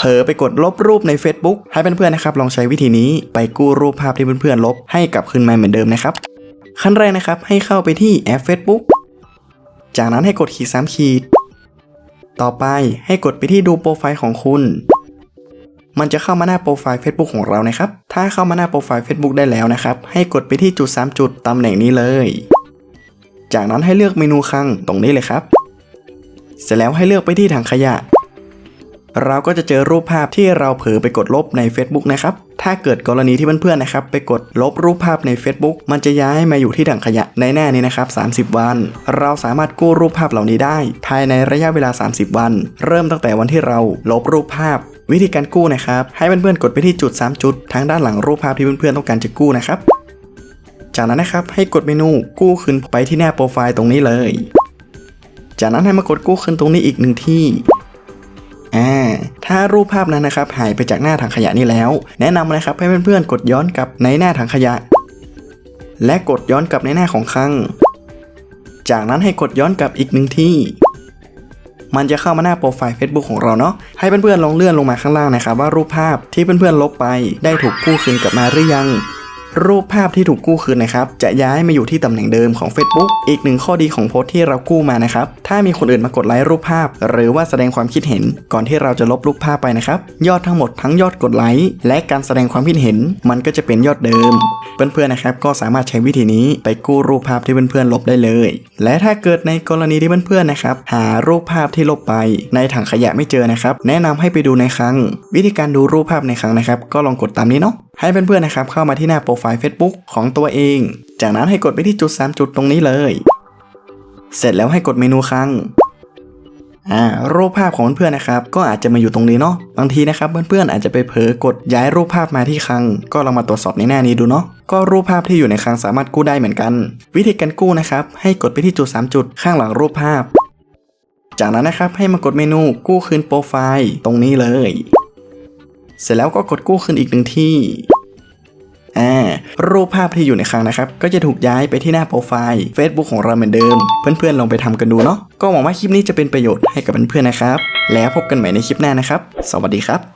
เผลอไปกดลบรูปใน Facebook ให้เพื่อนๆนะครับลองใช้วิธีนี้ไปกู้รูปภาพที่เพื่อนๆลบให้กลับคืนมาเหมือนเดิมนะครับ ขั้นแรกนะครับให้เข้าไปที่แอป Facebook จากนั้นให้กดขีด3ขีด ต่อไปให้กดไปที่ดูโปรไฟล์ของคุณ มันจะเข้ามาหน้าโปรไฟล์ Facebook ของเรานะครับ ถ้าเข้ามาหน้าโปรไฟล์ Facebook ได้แล้วนะครับ ให้กดไปที่จุด 3 จุดตำแหน่งนี้เลย จากนั้นให้เลือกเมนูคลังตรงนี้เลยครับ เสร็จแล้วให้เลือกไปที่ถังขยะ เราก็จะเจอรูปภาพที่เราเผลอไปกดลบใน Facebook นะครับ ถ้าเกิดกรณีที่เพื่อนๆนะครับ ไปกดลบรูปภาพใน Facebook มันจะย้ายมาอยู่ที่ถังขยะในหน้านี้นะครับ 30 วัน เราสามารถกู้รูปภาพเหล่านี้ได้ ภายในระยะเวลา 30 วัน เริ่มตั้งแต่วันที่เราลบรูปภาพ วิธีการกู้นะครับ ให้เพื่อนๆกดไปที่จุด 3 จุดทางด้านหลังรูปภาพที่เพื่อนๆต้องการจะกู้นะครับ จากนั้นนะครับให้กดเมนูกู้คืนไปที่หน้าโปรไฟล์ตรงนี้เลย จากนั้นให้มากดกู้คืนตรงนี้อีกหนึ่งที่ ถ้ารูปภาพนั้นนะครับหายไปจากหน้าถังขยะนี้แล้ว แนะนำนะครับให้เพื่อนๆกดย้อนกลับในหน้าถังขยะ และกดย้อนกลับในหน้าของคลัง จากนั้นให้กดย้อนกลับอีกหนึ่งที่ มันจะเข้ามาหน้าโปรไฟล์ Facebook ของเราเนาะให้เพื่อนๆลองเลื่อนลงมาข้างล่างนะครับว่ารูปภาพที่เพื่อนๆลบไปได้ถูกกู้คืนกลับมาหรือยัง รูปภาพที่ถูกกู้คืนนะครับ จะย้ายมาอยู่ที่ตำแหน่งเดิมของ Facebook อีกหนึ่งข้อดีของโพสต์ที่เรากู้มานะครับ ถ้ามีคนอื่นมากดไลค์รูปภาพ หรือว่าแสดงความคิดเห็น ก่อนที่เราจะลบรูปภาพไปนะครับ ยอดทั้งหมดทั้งยอดกดไลค์และการแสดงความคิดเห็น มันก็จะเป็นยอดเดิม เพื่อนๆนะครับก็สามารถใช้วิธีนี้ไปกู้รูปภาพที่เพื่อนๆลบได้เลย และถ้าเกิดในกรณีที่เพื่อนๆนะครับหารูปภาพที่ลบไป ในถังขยะไม่เจอนะครับ แนะนำให้ไปดูในครั้ง วิธีการดูรูปภาพในครั้งนะครับ ก็ลองกดตามนี้เนาะ ให้เพื่อนๆนะครับเข้ามาที่หน้าโปรไฟล์ Facebook ของตัวเอง จากนั้นให้กดไปที่จุด 3 จุดตรงนี้เลย เสร็จแล้วให้กดเมนูครั้งอ่ารูปภาพของเพื่อนๆนะครับ ก็อาจจะมาอยู่ตรงนี้เนาะบางทีนะครับเพื่อนๆอาจจะไปเผลอกดย้ายรูปภาพมาที่คลัง ก็ลองมาตรวจสอบในหน้านี้ดูเนาะก็รูปภาพที่อยู่ในคลังสามารถกู้ได้เหมือนกัน วิธีการกู้นะครับ ให้กดไปที่จุด 3 จุดข้างหลังรูปภาพ จากนั้นนะครับให้มากดเมนูกู้คืนโปรไฟล์ตรงนี้เลย เสร็จแล้วก็กดกู้คืนอีกหนึ่งที่อ่ารูปภาพที่อยู่ในครังนะครับ ก็จะถูกย้ายไปที่หน้าโปรไฟล์ Facebook ของเราเหมือนเดิม เพื่อนๆลองไปทำกันดูเนาะก็หวังว่าคลิปนี้จะเป็นประโยชน์ให้กับเพื่อนๆนะครับ แล้วพบกันใหม่ในคลิปหน้านะครับ สวัสดีครับ